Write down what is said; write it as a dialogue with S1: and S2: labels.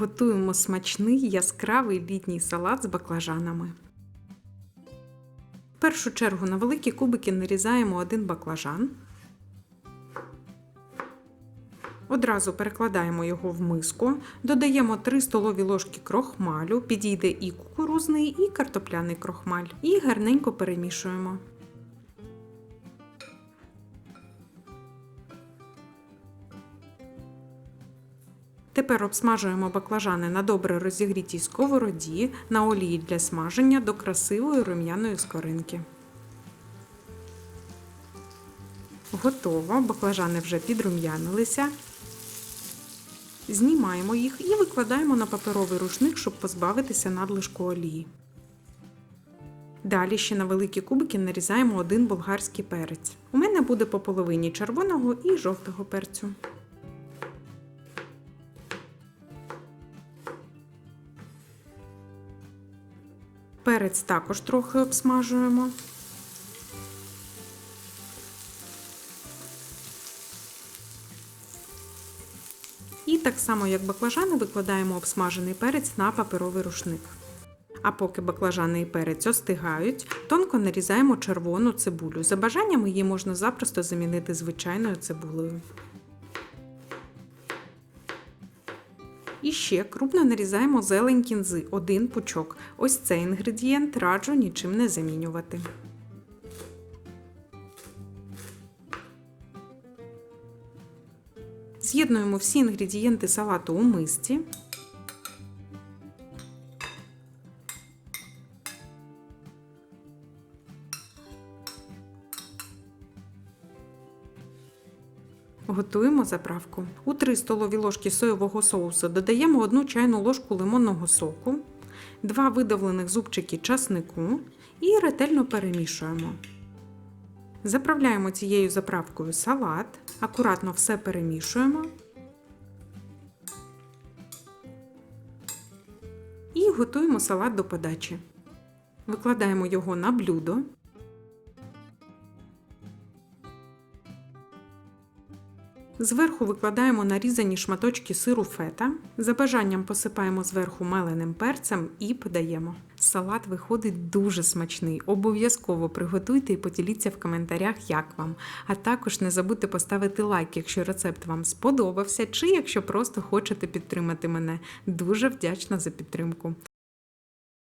S1: Готуємо смачний яскравий літній салат з баклажанами. В першу чергу на великі кубики нарізаємо один баклажан. Одразу перекладаємо його в миску, додаємо 3 столові ложки крохмалю, підійде і кукурузний, і картопляний крохмаль, і гарненько перемішуємо. Тепер обсмажуємо баклажани на добре розігрітій сковороді на олії для смаження до красивої рум'яної скоринки. Готово, баклажани вже підрум'янилися. Знімаємо їх і викладаємо на паперовий рушник, щоб позбавитися надлишку олії. Далі ще на великі кубики нарізаємо один болгарський перець. У мене буде по половині червоного і жовтого перцю. Перець також трохи обсмажуємо. І так само, як баклажани, викладаємо обсмажений перець на паперовий рушник. А поки баклажани і перець остигають, тонко нарізаємо червону цибулю. За бажанням її можна запросто замінити звичайною цибулею. І ще крупно нарізаємо зелень кінзи, один пучок. Ось цей інгредієнт раджу нічим не замінювати. З'єднуємо всі інгредієнти салату у мисці. Готуємо заправку. У 3 столові ложки соєвого соусу додаємо 1 чайну ложку лимонного соку, 2 видавлених зубчики часнику і ретельно перемішуємо. Заправляємо цією заправкою салат, акуратно все перемішуємо. І готуємо салат до подачі. Викладаємо його на блюдо. Зверху викладаємо нарізані шматочки сиру фета. За бажанням посипаємо зверху меленим перцем і подаємо. Салат виходить дуже смачний. Обов'язково приготуйте і поділіться в коментарях, як вам. А також не забудьте поставити лайк, якщо рецепт вам сподобався, чи якщо просто хочете підтримати мене. Дуже вдячна за підтримку.